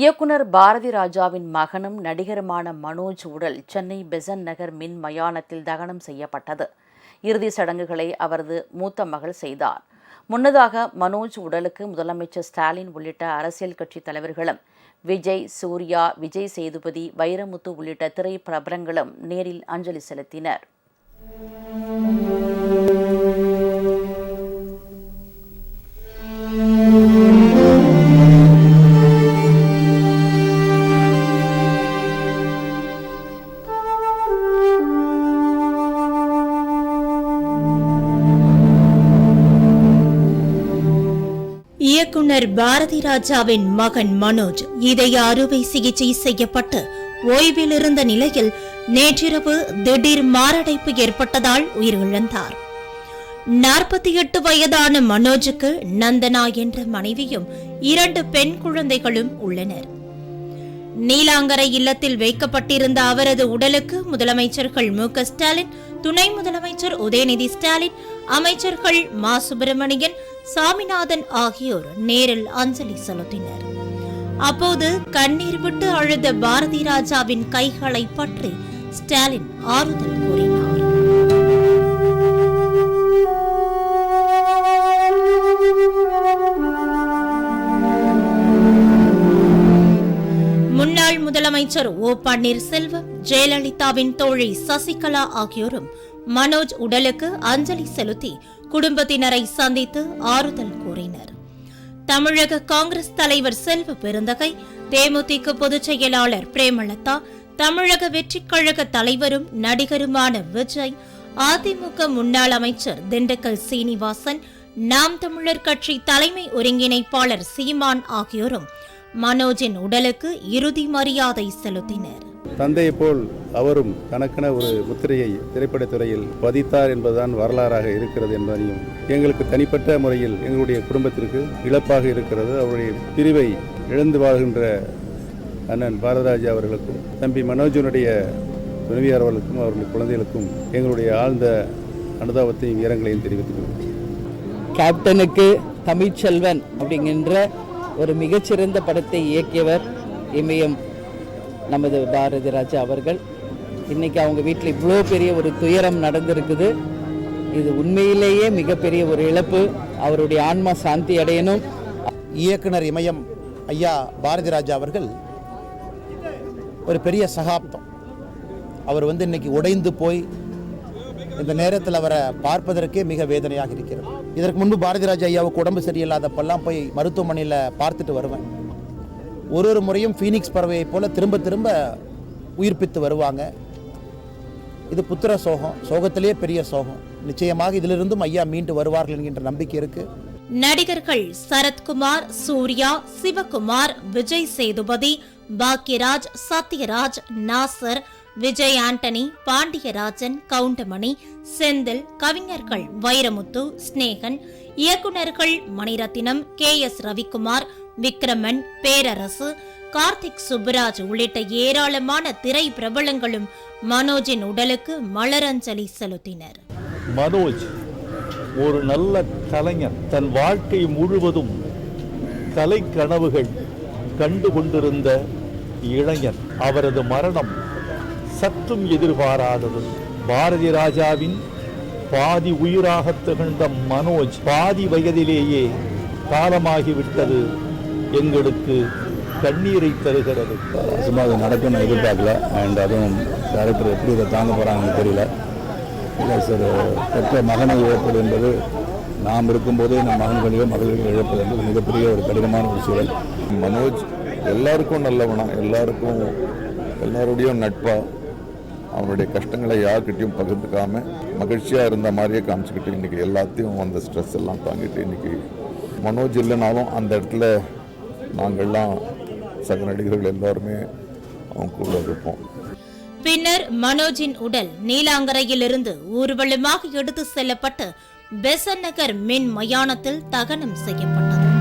இயக்குனர் பாரதி ராஜாவின் மகனும் நடிகருமான மனோஜ் உடல் சென்னை பெசன் நகர் மின் மயானத்தில் தகனம் செய்யப்பட்டது. இறுதி சடங்குகளை அவரது மூத்த மகள் செய்தார். முன்னதாக மனோஜ் உடலுக்கு முதலமைச்சர் ஸ்டாலின் உள்ளிட்ட அரசியல் கட்சி தலைவர்களும் விஜய் சூர்யா விஜய் சேதுபதி வைரமுத்து உள்ளிட்ட திரைப்பிரபலங்களும் நேரில் அஞ்சலி செலுத்தினர். இயக்குனர் பாரதி ராஜாவின் மகன் மனோஜ் இதய அறுவை சிகிச்சை செய்யப்பட்டு ஓய்வில் இருந்த நிலையில் நேற்றிரவு திடீர் மாரடைப்பு ஏற்பட்டதால் உயிரிழந்தார். நாற்பத்தி எட்டு வயதான மனோஜுக்கு நந்தனா என்ற மனைவியும் இரண்டு பெண் குழந்தைகளும் உள்ளனர். நீலாங்கரை இல்லத்தில் வைக்கப்பட்டிருந்த அவரது உடலுக்கு முதலமைச்சர்கள் மு க ஸ்டாலின் துணை முதலமைச்சர் உதயநிதி ஸ்டாலின் அமைச்சர்கள் மா சுப்பிரமணியன் சாமிநாதன் ஆகியோர் நேரில் அஞ்சலி செலுத்தினர். அப்போது கண்ணீர் விட்டு அழுத பாரதி ராஜாவின் கைகளை பற்றி ஸ்டாலின் ஆறுதல் கூறினார். முன்னாள் முதலமைச்சர் ஓ பன்னீர்செல்வம் ஜெயலலிதாவின் தோழி சசிகலா ஆகியோரும் மனோஜ் உடலுக்கு அஞ்சலி செலுத்தி குடும்பத்தினரை சந்தித்து ஆறுதல் கூறினர். தமிழக காங்கிரஸ் தலைவர் செல்வ பெருந்தகை தேமுதிக பொதுச் செயலாளர் பிரேமலதா தமிழக வெற்றிக் கழக தலைவரும் நடிகருமான விஜய் அதிமுக முன்னாள் அமைச்சர் திண்டுக்கல் சீனிவாசன் நாம் தமிழர் கட்சி தலைமை ஒருங்கிணைப்பாளர் சீமான் ஆகியோரும் மனோஜின் உடலுக்கு இறுதி மரியாதை செலுத்தினர். தந்தையை போல் அவரும் தனக்கென ஒரு முத்திரையை திரைப்படத்துறையில் பதித்தார் என்பதுதான் வரலாறாக இருக்கிறது என்பதையும் எங்களுக்கு தனிப்பட்ட முறையில் எங்களுடைய குடும்பத்திற்கு இழப்பாக இருக்கிறது. அவருடைய பிரிவை இழந்து வாழ்கின்ற அண்ணன் பாரதராஜா அவர்களுக்கும் தம்பி மனோஜனுடைய துணைவியார் அவர்களுக்கும் அவருடைய குழந்தைகளுக்கும் எங்களுடைய ஆழ்ந்த அனுதாபத்தையும் இரங்கலையும் தெரிவித்துக்கிறோம் கேப்டனுக்கு தமிழ்ச்செல்வன் அப்படிங்கின்ற ஒரு மிகச்சிறந்த படத்தை இயக்கியவர் இமயம் நமது பாரதி ராஜா அவர்கள். இன்னைக்கு அவங்க வீட்டில் இவ்வளோ பெரிய ஒரு துயரம் நடந்திருக்குது. இது உண்மையிலேயே மிகப்பெரிய ஒரு இழப்பு. அவருடைய ஆன்மா சாந்தி அடையணும். இயக்குனர் இமயம் ஐயா பாரதி ராஜா அவர்கள் ஒரு பெரிய சகாப்தம். அவர் வந்து இன்னைக்கு உடைந்து போய் இந்த நேரத்தில் அவரை பார்ப்பதற்கே மிக வேதனையாக இருக்கிறது. இதற்கு முன்பு பாரதி ராஜா ஐயாவுக்கு உடம்பு சரியில்லாதப்பெல்லாம் போய் மருத்துவமனையில் பார்த்துட்டு வருவேன். ஒரு ஒரு முறையும் ஃபீனிக்ஸ் பறவையை போல திரும்ப திரும்ப உயிர்ப்பித்து வருவாங்க. இது புத்திர சோகம். சோகத்திலேயே பெரிய சோகம். நிச்சயமாக இதிலிருந்தும் ஐயா மீண்டு வருவார்கள் என்கின்ற நம்பிக்கை இருக்கு. நடிகர்கள் சரத்குமார் சூர்யா சிவகுமார் விஜய் சேதுபதி பாக்யராஜ் சத்யராஜ் நாசர் விஜய் ஆண்டனி பாண்டியராஜன் கவுண்டமணி செந்தில் கவிஞர்கள் வைரமுத்து ஸ்நேகன் இயக்குனர்கள் மணிரத்தினம் கே எஸ் ரவிக்குமார் விக்ரமன் பேரரசு கார்த்திக் சுப்புராஜ் உள்ளிட்ட ஏராளமான திரை பிரபலங்களும் மனோஜின் உடலுக்கு மலரஞ்சலி செலுத்தினர். மனோஜ் ஒரு நல்ல கலைஞர் தன் வாழ்க்கை முழுவதும் கலை கனவுகள் கண்டு கொண்டிருந்த இளைஞர் அவரது மரணம் சற்றும் எதிர்பாராதது. பாரதி ராஜாவின் பாதி உயிராக திகழ்ந்த மனோஜ் பாதி வயதிலேயே காலமாகிவிட்டது. எங்களுக்கு கண்ணீரை தருகிறது. சும்மா அது நடக்கும்னு நான் எதிர்பார்க்கல. அண்ட் அதுவும் டேரக்டர் எப்படி இதை தாங்க போகிறாங்கன்னு தெரியல. இல்லை சார் பெற்ற மகனை இழப்பது என்பது நாம் இருக்கும்போதே நம் மகன்களையோ மகள்களையோ இழப்பது என்பது மிகப்பெரிய ஒரு கடினமான ஒரு சூழல். மனோஜ் எல்லாருக்கும் நல்லவனா? எல்லாருக்கும் எல்லாரோடையும் நட்பா? அவனுடைய கஷ்டங்களை யார்கிட்டயும் பகிர்ந்துக்காம மகிழ்ச்சியாக இருந்த மாதிரியே காமிச்சுக்கிட்டு இன்னைக்கு எல்லாத்தையும் அந்த ஸ்ட்ரெஸ் எல்லாம் தாங்கிட்டு இன்னைக்கு மனோஜ் இல்லைனாலும் அந்த இடத்துல நாங்கள்லாம் சக நடிகர்கள் எல்லாருமே அவங்க கூட இருப்போம். பின்னர் மனோஜின் உடல் நீலாங்கரையிலிருந்து ஊர்வலமாக எடுத்து செல்லப்பட்டு பெசன் நகர் மின் மயானத்தில் தகனம் செய்யப்பட்டது.